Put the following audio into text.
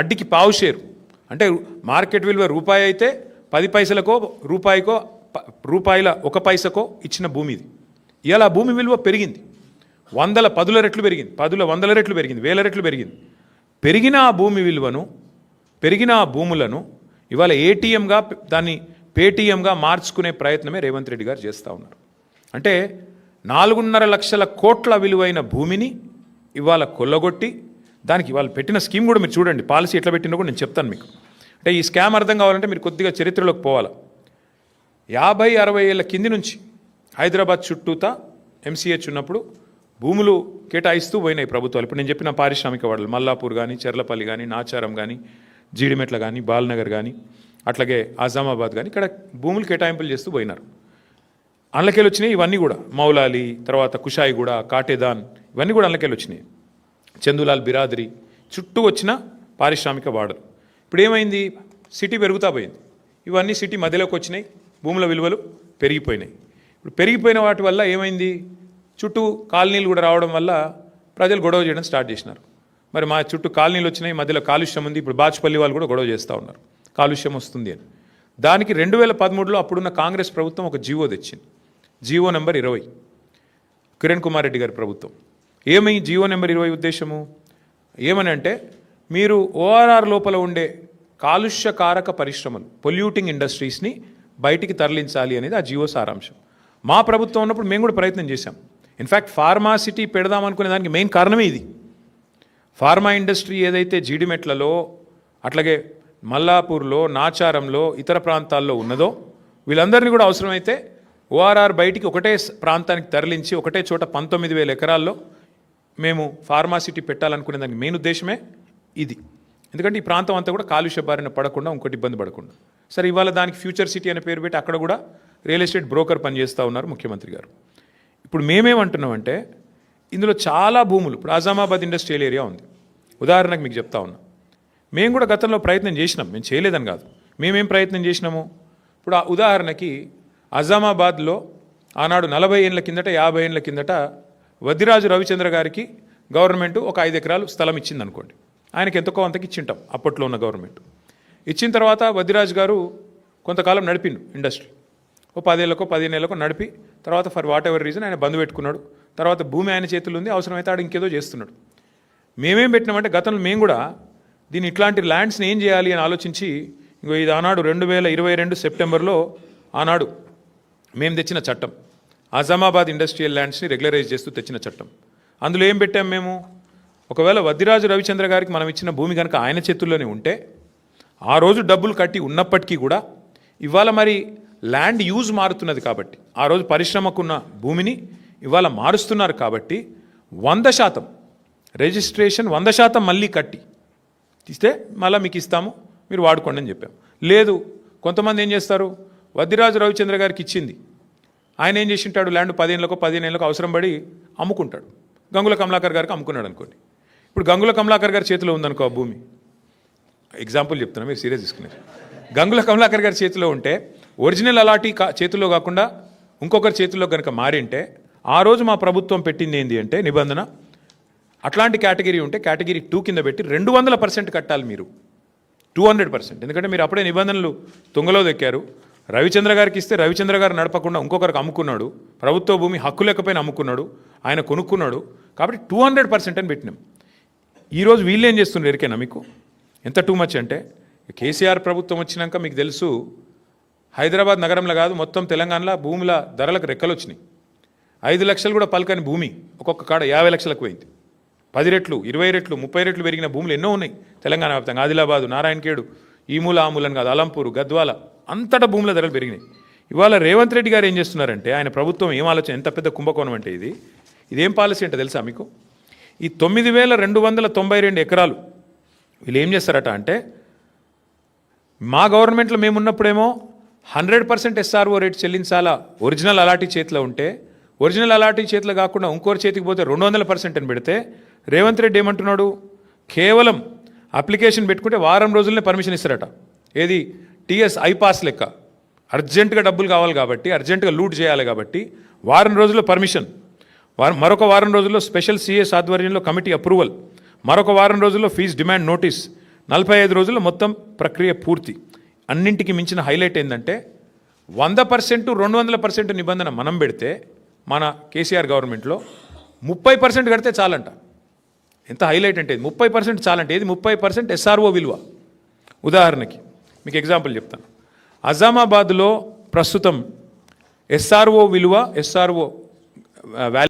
అడ్డికి పావు షేరు. అంటే మార్కెట్ విలువ రూపాయి అయితే పది పైసలకో రూపాయికో ప- రూపాయల ఒక పైసకో ఇచ్చిన భూమి ఇది. ఇవాళ భూమి విలువ పెరిగింది. వందల పదుల రెట్లు పెరిగింది. పదుల వందల రెట్లు పెరిగింది. వేల రెట్లు పెరిగింది. పెరిగిన ఆ భూమి విలువను పెరిగిన ఆ భూములను ఇవాళ ఏటీఎంగా దాన్ని పేటీఎంగా మార్చుకునే ప్రయత్నమే రేవంత్ రెడ్డి గారు చేస్తూ ఉన్నారు. అంటే నాలుగున్నర లక్షల కోట్ల విలువైన భూమిని ఇవాళ కొల్లగొట్టి దానికి వాళ్ళు పెట్టిన స్కీమ్ కూడా మీరు చూడండి. పాలసీ ఎట్లా పెట్టినా కూడా నేను చెప్తాను మీకు. అంటే ఈ స్కామ్ అర్థం కావాలంటే మీరు కొద్దిగా చరిత్రలోకి పోవాలి. యాభై అరవై ఏళ్ళ కింది నుంచి హైదరాబాద్ చుట్టూతా ఎంసీహెచ్ ఉన్నప్పుడు భూములు కేటాయిస్తూ పోయినాయి ప్రభుత్వాలు. ఇప్పుడు నేను చెప్పిన పారిశ్రామిక వాడలు మల్లాపూర్ కానీ చెర్లపల్లి కానీ నాచారం కానీ జీడిమెట్ల కానీ బాల్నగర్ కానీ అట్లాగే ఆజామాబాద్ కానీ ఇక్కడ భూములు కేటాయింపులు చేస్తూ పోయినారు. అందులోకెళ్ళి వచ్చినాయి ఇవన్నీ కూడా. మౌలాలి తర్వాత కుషాయిగూడ కాటేదాన్ ఇవన్నీ కూడా అందులోకెళ్ళి వచ్చినాయి చందులాల్ బిరాదరి చుట్టూ వచ్చిన పారిశ్రామిక వాడలు ఇప్పుడు ఏమైంది సిటీ పెరుగుతా పోయింది. ఇవన్నీ సిటీ మధ్యలోకి వచ్చినాయి. భూముల విలువలు పెరిగిపోయినాయి. ఇప్పుడు పెరిగిపోయిన వాటి వల్ల ఏమైంది? చుట్టూ కాలనీలు కూడా రావడం వల్ల ప్రజలు గొడవ చేయడం స్టార్ట్ చేసినారు. మరి మా చుట్టూ కాలనీలు వచ్చినాయి మధ్యలో కాలుష్యం ఉంది. ఇప్పుడు బాచుపల్లి వాళ్ళు కూడా గొడవ చేస్తూ ఉన్నారు. కాలుష్యం వస్తుంది అని. దానికి రెండు వేల పదమూడులో అప్పుడున్న కాంగ్రెస్ ప్రభుత్వం ఒక జీవో తెచ్చింది. జీవో నెంబర్ ఇరవై. కిరణ్ కుమార్ రెడ్డి గారి ప్రభుత్వం. ఏమై జియో నెంబర్ ఇరవై ఉద్దేశము? ఏమని అంటే మీరు ఓఆర్ఆర్ లోపల ఉండే కాలుష్యకారక పరిశ్రమలు పొల్యూటింగ్ ఇండస్ట్రీస్ని బయటికి తరలించాలి అనేది ఆ జీవో సారాంశం. మా ప్రభుత్వం ఉన్నప్పుడు మేము కూడా ప్రయత్నం చేశాం. ఇన్ఫ్యాక్ట్ ఫార్మాసిటీ పెడదాం అనుకునే దానికి మెయిన్ కారణమే ఇది. ఫార్మా ఇండస్ట్రీ ఏదైతే జీడిమెట్లలో అట్లాగే మల్లాపూర్లో నాచారంలో ఇతర ప్రాంతాల్లో ఉన్నదో వీళ్ళందరినీ కూడా అవసరమైతే ఓఆర్ఆర్ బయటికి ఒకటే ప్రాంతానికి తరలించి ఒకటే చోట పంతొమ్మిది వేల ఎకరాల్లో మేము ఫార్మాసిటీ పెట్టాలనుకునే దానికి మెయిన్ ఉద్దేశమే ఇది. ఎందుకంటే ఈ ప్రాంతం అంతా కూడా కాలుష్య బారిన పడకుండా ఇంకోటి ఇబ్బంది పడకుండా. సరే ఇవాళ దానికి ఫ్యూచర్ సిటీ అనే పేరు పెట్టి అక్కడ కూడా రియల్ ఎస్టేట్ బ్రోకర్ పనిచేస్తూ ఉన్నారు ముఖ్యమంత్రి గారు. ఇప్పుడు మేమేమంటున్నామంటే ఇందులో చాలా భూములు ఇప్పుడు ఆజామాబాద్ ఇండస్ట్రియల్ ఏరియా ఉంది. ఉదాహరణకు మీకు చెప్తా ఉన్నా. మేము కూడా గతంలో ప్రయత్నం చేసినాం మేము చేయలేదని కాదు. మేమేం ప్రయత్నం చేసినాము? ఇప్పుడు ఆ ఉదాహరణకి అజామాబాద్లో ఆనాడు నలభై ఏళ్ళ కిందట యాభై ఏళ్ళ కిందట వదిరాజు రవిచంద్ర గారికి గవర్నమెంట్ ఒక ఐదు ఎకరాలు స్థలం ఇచ్చింది అనుకోండి ఆయనకి ఎంతకో అంతకి ఇచ్చింటాం అప్పట్లో ఉన్న గవర్నమెంట్. ఇచ్చిన తర్వాత వదిరాజు గారు కొంతకాలం నడిపిండు ఇండస్ట్రీ. ఓ పదేళ్ళకో పదిహేనేళ్ళకో నడిపి తర్వాత ఫర్ వాట్ ఎవర్ రీజన్ ఆయన బంద్ పెట్టుకున్నాడు. తర్వాత భూమి ఆయన చేతులు ఉంది అవసరమైతే ఆడు ఇంకేదో చేస్తున్నాడు. మేమేం పెట్టినామంటే గతంలో మేము కూడా దీన్ని ఇట్లాంటి ల్యాండ్స్ని ఏం చేయాలి అని ఆలోచించి ఇంకో ఇది ఆనాడు రెండు వేల ఇరవై రెండు సెప్టెంబర్లో ఆనాడు మేము తెచ్చిన చట్టం. ఆజామాబాద్ ఇండస్ట్రియల్ ల్యాండ్స్ని రెగ్యులరైజ్ చేస్తూ తెచ్చిన చట్టం. అందులో ఏం పెట్టాం మేము? ఒకవేళ వద్దిరాజు రవిచంద్ర గారికి మనం ఇచ్చిన భూమి కనుక ఆయన చేతుల్లోనే ఉంటే ఆ రోజు డబ్బులు కట్టి ఉన్నప్పటికీ కూడా ఇవాళ మరి ల్యాండ్ యూజ్ మారుతున్నది కాబట్టి ఆ రోజు పరిశ్రమకున్న భూమిని ఇవాళ మారుస్తున్నారు కాబట్టి వంద శాతం రిజిస్ట్రేషన్ వంద శాతం మళ్ళీ కట్టి ఇస్తే మళ్ళీ మీకు ఇస్తాము మీరు వాడుకోండి అని చెప్పాం. లేదు కొంతమంది ఏం చేస్తారు? వద్దిరాజు రవిచంద్ర గారికి ఇచ్చింది. ఆయన ఏం చేసింటాడు? ల్యాండ్ పదిహేనులకు పదిహేనేళ్ళకు అవసరం పడి అమ్ముకుంటాడు. గంగుల కమలాకర్ గారికి అమ్ముకున్నాడు అనుకోండి. ఇప్పుడు గంగుల కమలాకర్ గారి చేతిలో ఉందనుకో ఆ భూమి. ఎగ్జాంపుల్ చెప్తున్నా మీరు సీరియస్ తీసుకున్నారు గంగుల కమలాకర్ గారి చేతిలో ఉంటే ఒరిజినల్ అలాటి కా చేతిలో కాకుండా ఇంకొకరి చేతిలో కనుక మారింటే ఆ రోజు మా ప్రభుత్వం పెట్టింది ఏంటి అంటే నిబంధన అట్లాంటి కేటగిరీ ఉంటే కేటగిరీ టూ కింద పెట్టి రెండు వందల పర్సెంట్ కట్టాలి మీరు. Two hundred percent. ఎందుకంటే మీరు అప్పుడే నిబంధనలు తుంగలో దెక్కారు. రవిచంద్ర గారికి ఇస్తే రవిచంద్ర గారు నడపకుండా ఇంకొకరికి అమ్ముకున్నాడు. ప్రభుత్వ భూమి హక్కు లేకపోయినా అమ్ముకున్నాడు. ఆయన కొనుక్కున్నాడు. కాబట్టి టూ హండ్రెడ్ పర్సెంట్ అని పెట్టినాం. ఈరోజు వీళ్ళు ఏం చేస్తున్నారు ఎరికేనా మీకు? ఎంత టూ మచ్ అంటే? కేసీఆర్ ప్రభుత్వం వచ్చినాక మీకు తెలుసు హైదరాబాద్ నగరంలో కాదు మొత్తం తెలంగాణలో భూముల ధరలకు రెక్కలు వచ్చినాయి. ఐదు లక్షలు కూడా పలకని భూమి ఒక్కొక్క కాడ యాభై లక్షలకు పోయింది. పది రెట్లు ఇరవై రెట్లు ముప్పై రెట్లు పెరిగిన భూములు ఎన్నో ఉన్నాయి తెలంగాణ వ్యాప్తంగా. ఆదిలాబాదు నారాయణఖేడు ఈ మూల ఆ మూలని కాదు అలంపూరు గద్వాల. అంతటా భూముల ధరలు పెరిగినాయి. ఇవాళ రేవంత్ రెడ్డి గారు ఏం చేస్తున్నారంటే ఆయన ప్రభుత్వం ఏం ఆలోచన ఎంత పెద్ద కుంభకోణం అంటే ఇది? ఇదేం పాలసీ అంటే తెలుసా మీకు? ఈ తొమ్మిది వేల రెండు వందల తొంభై రెండు ఎకరాలు వీళ్ళు ఏం చేస్తారట అంటే మా గవర్నమెంట్లో మేమున్నప్పుడేమో హండ్రెడ్ పర్సెంట్ ఎస్ఆర్ఓ రేట్ చెల్లించాలా? ఒరిజినల్ అలాటీ చేతిలో ఉంటే ఒరిజినల్ అలాటీ చేతిలో కాకుండా ఇంకోరి చేతికి పోతే రెండు వందల పర్సెంట్ అని పెడితే రేవంత్ రెడ్డి ఏమంటున్నాడు? కేవలం అప్లికేషన్ పెట్టుకుంటే వారం రోజులనే పర్మిషన్ ఇస్తారట. ఏది? టీఎస్ ఐపాస్ లెక్క. అర్జెంటుగా డబ్బులు కావాలి కాబట్టి అర్జెంటుగా లూట్ చేయాలి కాబట్టి వారం రోజుల్లో పర్మిషన్ వారం మరొక వారం రోజుల్లో స్పెషల్ సిఎస్ ఆధ్వర్యంలో కమిటీ అప్రూవల్ మరొక వారం రోజుల్లో ఫీజు డిమాండ్ నోటీస్ నలభై ఐదు రోజుల్లో మొత్తం ప్రక్రియ పూర్తి. అన్నింటికి మించిన హైలైట్ ఏంటంటే వంద పర్సెంట్ రెండు వందల పర్సెంట్ నిబంధన మనం పెడితే మన కేసీఆర్ గవర్నమెంట్లో ముప్పై పర్సెంట్ కడితే చాలంట. ఎంత హైలైట్ అంటే ముప్పై పర్సెంట్ చాలంటే ఇది ముప్పై పర్సెంట్ ఎస్ఆర్ఓ విలువ? ఉదాహరణకి మీకు ఎగ్జాంపుల్ చెప్తాను. అజామాబాద్లో ప్రస్తుతం ఎస్ఆర్ఓ విలువ ఎస్ఆర్ఓ వాల్యూ